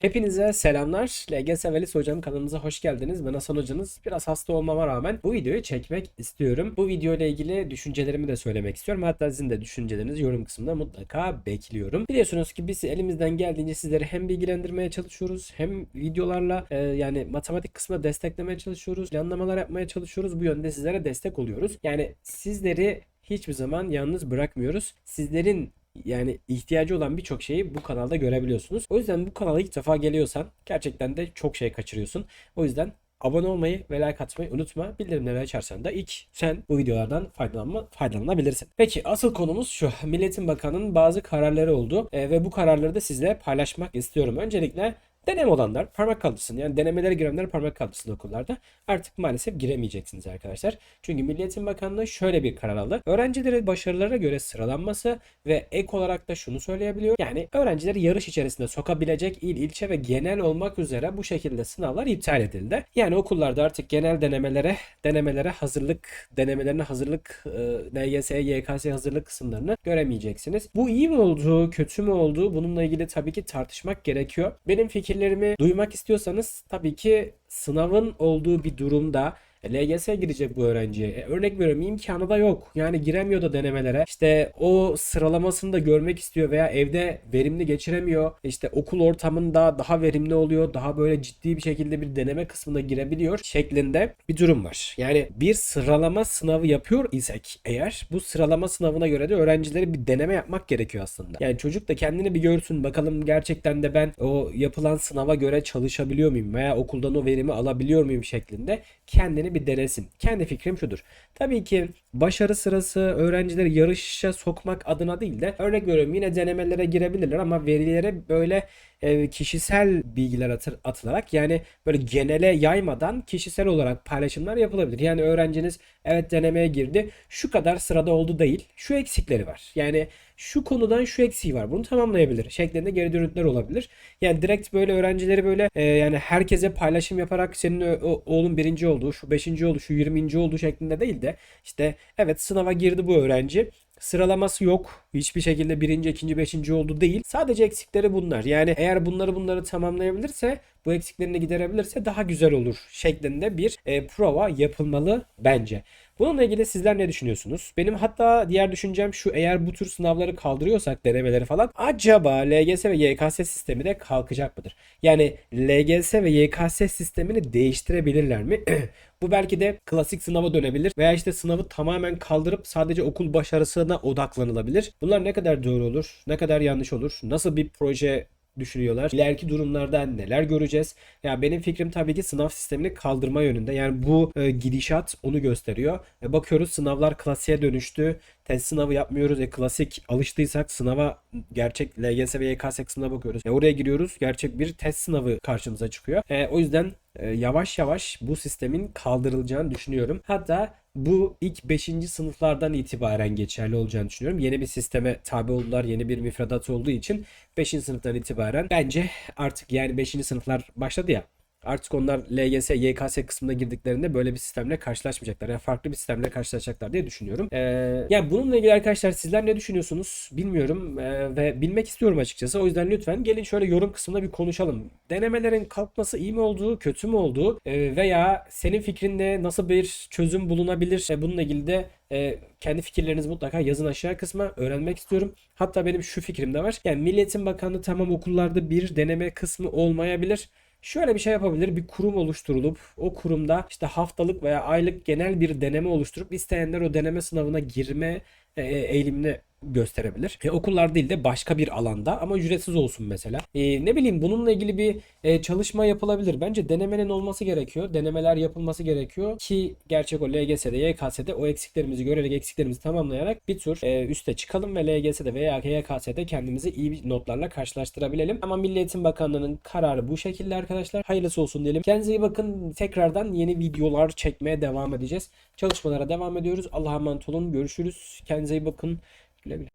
Hepinize selamlar. LGS Velis Hocam kanalımıza hoş geldiniz. Ben Hasan Hocanız. Biraz hasta olmama rağmen bu videoyu çekmek istiyorum. Bu video ile ilgili düşüncelerimi de söylemek istiyorum. Hatta sizin de düşüncelerinizi yorum kısmında mutlaka bekliyorum. Biliyorsunuz ki biz elimizden geldiğince sizleri hem bilgilendirmeye çalışıyoruz hem videolarla e, yani matematik kısmına desteklemeye çalışıyoruz. Planlamalar yapmaya çalışıyoruz. Bu yönde sizlere destek oluyoruz. Yani sizleri hiçbir zaman yalnız bırakmıyoruz. Sizlerin yani ihtiyacı olan birçok şeyi bu kanalda görebiliyorsunuz. O yüzden bu kanala ilk defa geliyorsan gerçekten de çok şey kaçırıyorsun. O yüzden abone olmayı ve like atmayı unutma. Bildirimleri açarsan da ilk sen bu videolardan faydalanma, faydalanabilirsin. Peki asıl konumuz şu. Milletin Bakanı'nın bazı kararları oldu E, ve bu kararları da sizle paylaşmak istiyorum. Öncelikle Deneme olanlar parmak kaldırsın. Yani denemelere girenler parmak kaldırsın okullarda. Artık maalesef giremeyeceksiniz arkadaşlar. Çünkü Milli Eğitim Bakanlığı şöyle bir karar aldı. Öğrencilerin başarılara göre sıralanması ve ek olarak da şunu söyleyebiliyor. Yani öğrencileri yarış içerisinde sokabilecek il, ilçe ve genel olmak üzere bu şekilde sınavlar iptal edildi. Yani okullarda artık genel denemelere, denemelere hazırlık, denemelerine hazırlık, e, LYS, YKS hazırlık kısımlarını göremeyeceksiniz. Bu iyi mi oldu, kötü mü oldu? Bununla ilgili tabii ki tartışmak gerekiyor. Benim fikirlerimi duymak istiyorsanız tabii ki sınavın olduğu bir durumda LGS girecek bu öğrenciye. E, örnek veriyorum imkanı da yok. Yani giremiyor da denemelere. İşte o sıralamasını da görmek istiyor veya evde verimli geçiremiyor. İşte okul ortamında daha verimli oluyor. Daha böyle ciddi bir şekilde bir deneme kısmına girebiliyor şeklinde bir durum var. Yani bir sıralama sınavı yapıyor isek eğer bu sıralama sınavına göre de öğrencilere bir deneme yapmak gerekiyor aslında. Yani çocuk da kendini bir görsün bakalım gerçekten de ben o yapılan sınava göre çalışabiliyor muyum veya okuldan o verimi alabiliyor muyum şeklinde kendini bir denesin. Kendi fikrim şudur. Tabii ki başarı sırası öğrencileri yarışa sokmak adına değil de örnek veriyorum yine denemelere girebilirler ama verilere böyle e, kişisel bilgiler atılarak yani böyle genele yaymadan kişisel olarak paylaşımlar yapılabilir. Yani öğrenciniz evet denemeye girdi şu kadar sırada oldu değil şu eksikleri var. Yani şu konudan şu eksiği var bunu tamamlayabilir şeklinde geri dönütler olabilir. Yani direkt böyle öğrencileri böyle e, yani herkese paylaşım yaparak senin oğlun birinci oldu şu beşinci oldu şu yirminci oldu şeklinde değil de işte evet sınava girdi bu öğrenci Sıralaması yok. Hiçbir şekilde birinci, ikinci, beşinci oldu değil. Sadece eksikleri bunlar. Yani eğer bunları bunları tamamlayabilirse, bu eksiklerini giderebilirse daha güzel olur şeklinde bir e, prova yapılmalı bence. Bununla ilgili sizler ne düşünüyorsunuz? Benim hatta diğer düşüncem şu eğer bu tür sınavları kaldırıyorsak denemeleri falan acaba LGS ve YKS sistemi de kalkacak mıdır? Yani LGS ve YKS sistemini değiştirebilirler mi? Bu belki de klasik sınava dönebilir veya işte sınavı tamamen kaldırıp sadece okul başarısına odaklanılabilir. Bunlar ne kadar doğru olur, ne kadar yanlış olur, nasıl bir proje düşünüyorlar. İleriki durumlarda neler göreceğiz? Ya benim fikrim tabii ki sınav sistemini kaldırma yönünde. Yani bu e, gidişat onu gösteriyor. E, bakıyoruz sınavlar klasiğe dönüştü. Test sınavı yapmıyoruz. E, klasik alıştıysak sınava gerçek LGS ve YKS kısmına bakıyoruz. E, oraya giriyoruz. Gerçek bir test sınavı karşımıza çıkıyor. E, o yüzden e, yavaş yavaş bu sistemin kaldırılacağını düşünüyorum. Hatta bu ilk 5. sınıflardan itibaren geçerli olacağını düşünüyorum. Yeni bir sisteme tabi oldular. Yeni bir müfredat olduğu için 5. sınıftan itibaren bence artık yani 5. sınıflar başladı ya. Artık onlar LGS, YKS kısmına girdiklerinde böyle bir sistemle karşılaşmayacaklar. Yani farklı bir sistemle karşılaşacaklar diye düşünüyorum. Ee, yani bununla ilgili arkadaşlar sizler ne düşünüyorsunuz bilmiyorum Ee, ve bilmek istiyorum açıkçası. O yüzden lütfen gelin şöyle yorum kısmında bir konuşalım. Denemelerin kalkması iyi mi oldu, kötü mü oldu? Ee, veya senin fikrinde nasıl bir çözüm bulunabilir? Ee, bununla ilgili de e, kendi fikirlerinizi mutlaka yazın aşağı kısma öğrenmek istiyorum. Hatta benim şu fikrim de var. Yani Milli Eğitim Bakanlığı tamam okullarda bir deneme kısmı olmayabilir. Şöyle bir şey yapabilir. Bir kurum oluşturulup o kurumda işte haftalık veya aylık genel bir deneme oluşturup isteyenler o deneme sınavına girme e, eğilimini gösterebilir. E, okullar değil de başka bir alanda ama ücretsiz olsun mesela. E, ne bileyim bununla ilgili bir e, çalışma yapılabilir. Bence denemenin olması gerekiyor. Denemeler yapılması gerekiyor ki gerçek o LGS'de, YKS'de o eksiklerimizi görerek eksiklerimizi tamamlayarak bir tür e, üste çıkalım ve LGS'de veya YKS'de kendimizi iyi notlarla karşılaştırabilelim. Ama Milli Eğitim Bakanlığı'nın kararı bu şekilde arkadaşlar. Hayırlısı olsun diyelim. Kendinize iyi bakın. Tekrardan yeni videolar çekmeye devam edeceğiz. Çalışmalara devam ediyoruz. Allah'a emanet olun. Görüşürüz. Kendinize iyi bakın. Güle güle.